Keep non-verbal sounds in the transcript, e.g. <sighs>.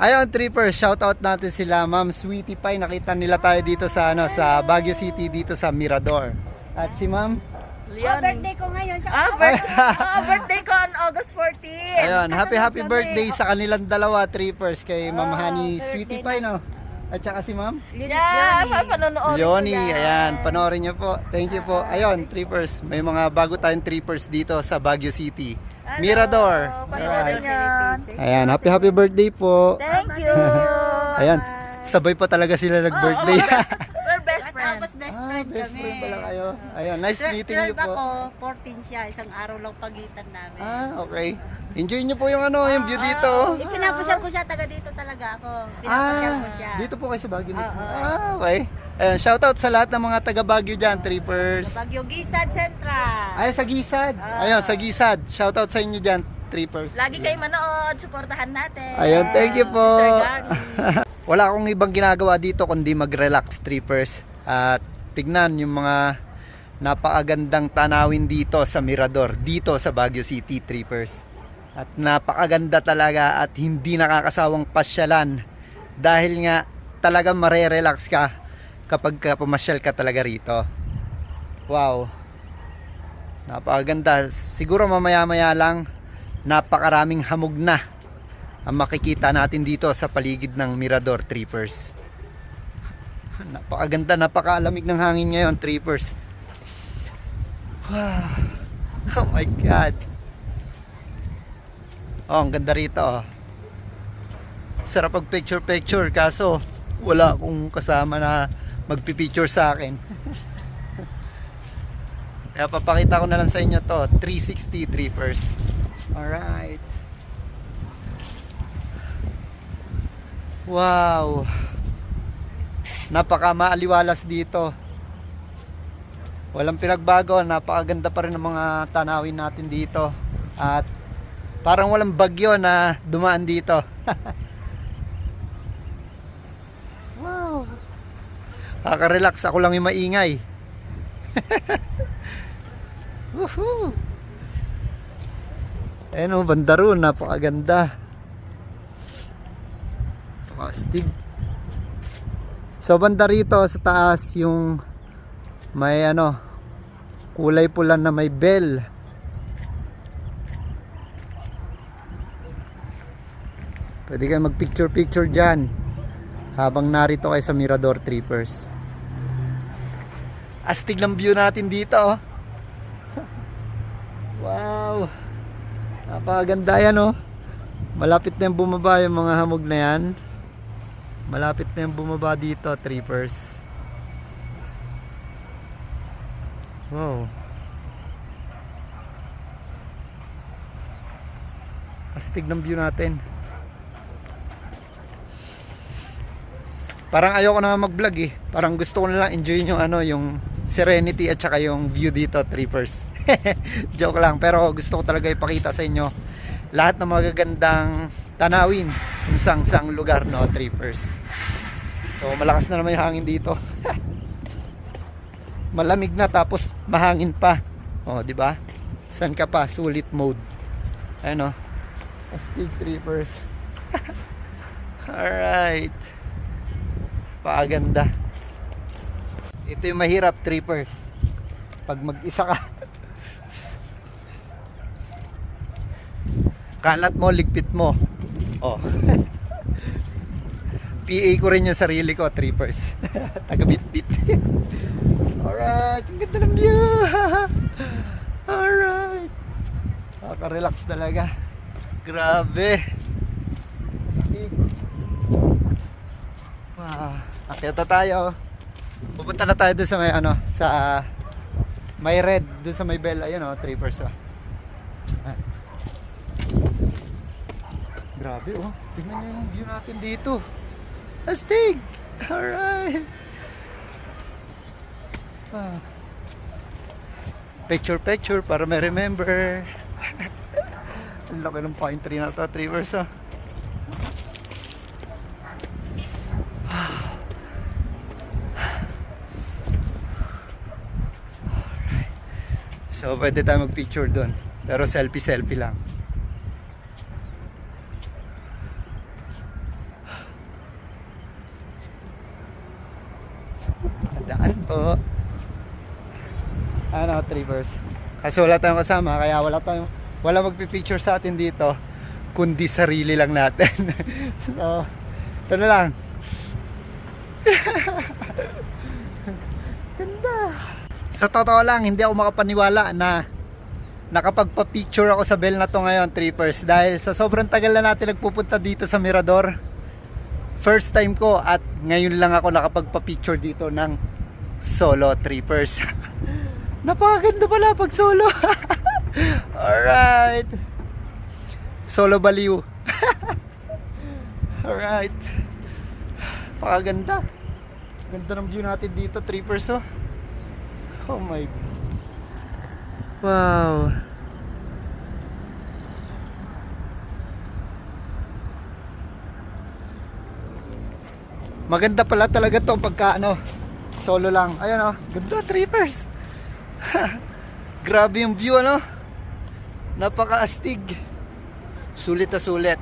Ayun, trippers, shoutout natin sila Ma'am Sweetie Pie. Nakita nila tayo dito sa ano sa Baguio City dito sa Mirador. At si Ma'am, Oh, Leon. birthday ko ngayon. Ah, birth- <laughs> ah, birthday ko on August 14. ayun, happy happy birthday kami. sa kanilang dalawa trippers kay Ma'am Oh, Honey birthday Sweetie Pie no. At saka si Ma'am Yeah, papanonood Yoni, ayan, panoorin niyo po. Thank you po. Ayun, trippers, may mga bago tayong trippers dito sa Baguio City. Mirador. Panoorin Alright. yan. Ayan, happy happy birthday po. Thank you. <laughs> Ayan, sabay pa talaga sila nag-birthday. <laughs> We're best friends. Tapos best ah, friend best kami. friend pala kayo. Ayun, nice meeting you Third po. ako, 14 siya. Isang araw lang pagitan namin. Ah, okay. Enjoy niyo po yung ano, yung view dito. Ipinapasyal ko siya, taga dito talaga ako. Pinapasyal ko siya. Ah, dito po kayo sa Baguio mismo. Ah, okay. Ayun, shoutout sa lahat ng mga taga Baguio dyan, trippers. Bagyo Gisad Central. Ay, sa Gisad. Ah. Ayun, sa Gisad. Shoutout sa inyo dyan, trippers. Lagi kayo manood, suportahan natin. Ayun, thank you po. Sister. <laughs> Wala akong ibang ginagawa dito kundi mag-relax trippers at tignan yung mga napakagandang tanawin dito sa Mirador, dito sa Baguio City trippers. At napakaganda talaga at hindi nakakasawang pasyalan dahil nga talagang marerelax ka kapag ka pumasyal ka talaga rito. Wow. Napakaganda. Siguro mamaya-maya lang napakaraming hamog na ang makikita natin dito sa paligid ng Mirador Trippers. <laughs> Napakaganda, napakalamig ng hangin ngayon, Trippers. Wow. <sighs> Oh my God. Oh, ang ganda rito. Oh. Sarap pag picture-picture kaso wala akong kasama na magpipicture sa akin. <laughs> Kaya papakita ko na lang sa inyo to, 360 Trippers. Alright. Wow. Napaka maaliwalas dito. Walang pinagbago, napakaganda pa rin ng mga tanawin natin dito. At parang walang bagyo na dumaan dito. wow. Kaka-relax, ako lang yung maingay. Woohoo! Ayan o, banda roon, napakaganda. Astig. So banda rito sa taas yung may ano kulay pula na may bell. Pwede kayo mag picture picture dyan habang narito kayo sa Mirador Trippers. Astig ng view natin dito. oh. <laughs> wow. Napakaganda yan oh. Malapit na yung bumaba yung mga hamog na yan. Malapit na yung bumaba dito, trippers. Wow. Astig ng view natin. Parang ayoko na mag-vlog eh. Parang gusto ko na lang enjoy yung ano, yung serenity at saka yung view dito, trippers. <laughs> Joke lang, pero gusto ko talaga ipakita sa inyo lahat ng magagandang tanawin kung sang sang lugar no trippers. So malakas na naman yung hangin dito. <laughs> Malamig na tapos mahangin pa. Oh di ba? San ka pa? Sulit mode. Ano astig trippers. <laughs> Alright paaganda ito yung mahirap trippers pag mag-isa ka kalat mo, ligpit mo. Oh. <laughs> PA ko rin yung sarili ko, trippers. <laughs> Taga bit-bit. <laughs> Alright, ang ganda ng view. Alright. Nakaka-relax talaga. Grabe. Astig. Wow. Akyat tayo. Pupunta na tayo doon sa may ano, sa may red, doon sa may bell, ayun oh, trippers oh. Ah. Grabe oh. Tingnan nyo yung view natin dito. Astig! Alright! Ah. Picture picture para may remember. <laughs> Ang laki ng pine tree na to, Trivers ah. So pwede tayo magpicture doon. Pero selfie-selfie lang. Tandaan po. Ano, trippers. Kasi wala tayong kasama, kaya wala tayong wala magpipicture sa atin dito kundi sarili lang natin. <laughs> so, ito na lang. <laughs> Ganda. Sa totoo lang, hindi ako makapaniwala na nakapagpa-picture ako sa bell na to ngayon, trippers. Dahil sa sobrang tagal na natin nagpupunta dito sa Mirador, first time ko at ngayon lang ako nakapagpa-picture dito ng solo trippers. <laughs> Napakaganda pala pag solo. <laughs> Alright. Solo baliw. <laughs> Alright. Napakaganda. Ganda ng view natin dito, trippers oh. Oh my Wow. Maganda pala talaga to pagka ano, solo lang. Ayun oh, ganda trippers. <laughs> Grabe yung view ano. Napaka-astig. Sulit na sulit.